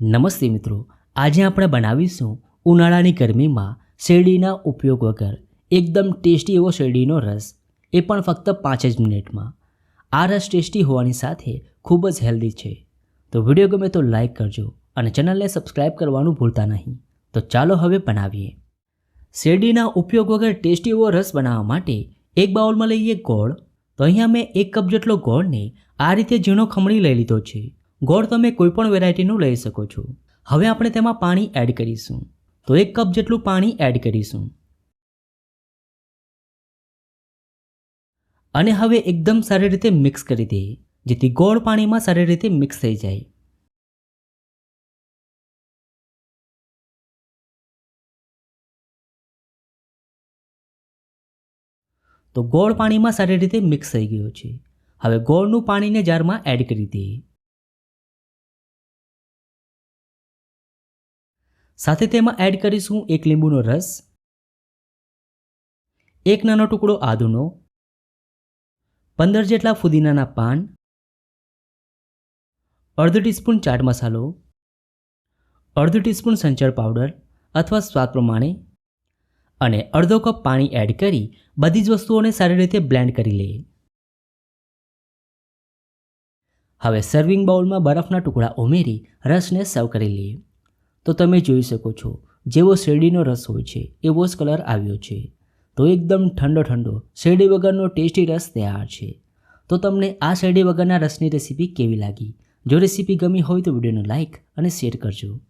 નમસ્તે મિત્રો, આજે આપણે બનાવીશું ઉનાળાની ગરમીમાં શેરડીના ઉપયોગ વગર એકદમ ટેસ્ટી એવો શેરડીનો રસ. એ પણ ફક્ત પાંચ જ મિનિટમાં. આ રસ ટેસ્ટી હોવાની સાથે ખૂબ જ હેલ્ધી છે. તો વીડિયો ગમે તો લાઈક કરજો અને ચેનલને સબસ્ક્રાઇબ કરવાનું ભૂલતા નહીં. તો ચાલો હવે બનાવીએ. શેરડીના ઉપયોગ વગર ટેસ્ટી એવો રસ બનાવવા માટે એક બાઉલમાં લઈએ ગોળ. તો અહીંયા મેં એક કપ જેટલો ગોળને આ રીતે ઝીણો ખમણી લઈ લીધો છે. ગોળ તમે કોઈ પણ વેરાયટીનું લઈ શકો છો. હવે આપણે તેમાં પાણી એડ કરીશું. તો એક કપ જેટલું પાણી એડ કરીશું. અને હવે એકદમ સારી રીતે મિક્સ કરી દઈએ, જેથી ગોળ પાણીમાં સારી રીતે મિક્સ થઈ જાય. તો ગોળ પાણીમાં સારી રીતે મિક્સ થઈ ગયો છે. હવે ગોળનું પાણીને જારમાં એડ કરી દઈએ. સાથે તેમાં એડ કરીશું એક લીંબુનો રસ, એક નાનો ટુકડો આદુનો, પંદર જેટલા ફુદીનાના પાન, અડધો ટીસ્પૂન ચાટ મસાલો, અડધો ટીસ્પૂન સંચળ પાવડર અથવા સ્વાદ પ્રમાણે અને અડધો કપ પાણી એડ કરી બધી જ વસ્તુઓને સારી રીતે બ્લેન્ડ કરી લઈએ. હવે સર્વિંગ બાઉલમાં બરફના ટુકડા ઉમેરી રસને સર્વ કરી લઈએ. તો તમે જોઈ શકો છો, જેવો શેરડીનો રસ હોય છે, એવો જ કલર આવ્યો છે. તો એકદમ ઠંડો ઠંડો, શેરડી વગરનો ટેસ્ટી રસ તૈયાર છે. તો તમને આ શેરડી વગરના રસની રેસીપી કેવી લાગી? જો રેસીપી ગમી હોય તો વિડીયોને લાઇક અને શેર કરજો.